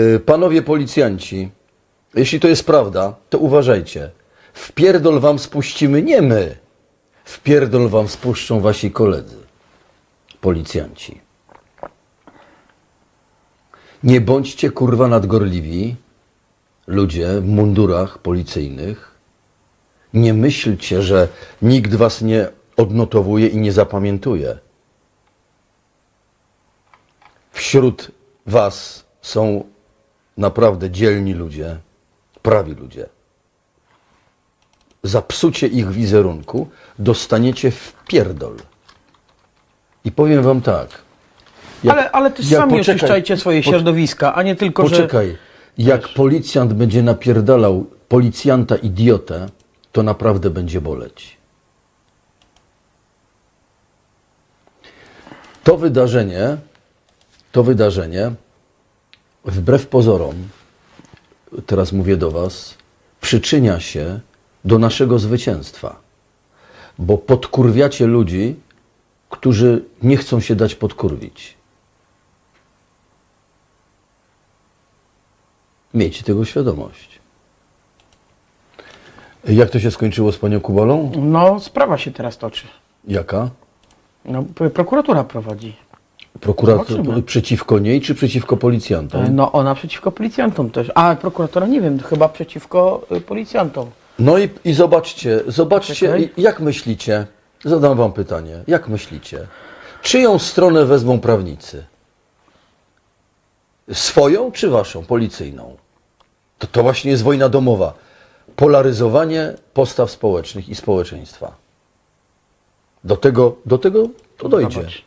Y, Panowie policjanci, jeśli to jest prawda, to uważajcie. W pierdol wam spuścimy nie my. W pierdol wam spuszczą wasi koledzy. Policjanci. Nie bądźcie kurwa nadgorliwi, ludzie w mundurach policyjnych. Nie myślcie, że nikt was nie odnotowuje i nie zapamiętuje. Wśród was są naprawdę dzielni ludzie, prawi ludzie. Za psucie ich wizerunku dostaniecie w pierdol. I powiem wam tak. jak- ale, ale też sami poczekaj, oczyszczajcie swoje środowiska, a nie tylko, że... Poczekaj, jak policjant będzie napierdalał policjanta idiotę, to naprawdę będzie boleć. To wydarzenie, to wydarzenie, wbrew pozorom, teraz mówię do Was, przyczynia się do naszego zwycięstwa. Bo podkurwiacie ludzi, którzy nie chcą się dać podkurwić. Miejcie tego świadomość. Jak to się skończyło z panią Kubalą? No, sprawa się teraz toczy. Jaka? No, prokuratura prowadzi. Prokurator Zobaczymy. przeciwko niej czy przeciwko policjantom? No, ona przeciwko policjantom też. A prokuratora nie wiem, chyba przeciwko y, policjantom. No i, i zobaczcie, zobaczcie, Czekaj. i- jak myślicie? Zadam wam pytanie. Jak myślicie? Czyją stronę wezmą prawnicy? Swoją czy waszą, policyjną? To, to właśnie jest wojna domowa. Polaryzowanie postaw społecznych i społeczeństwa. Do tego, do tego to dojdzie. Zobacz.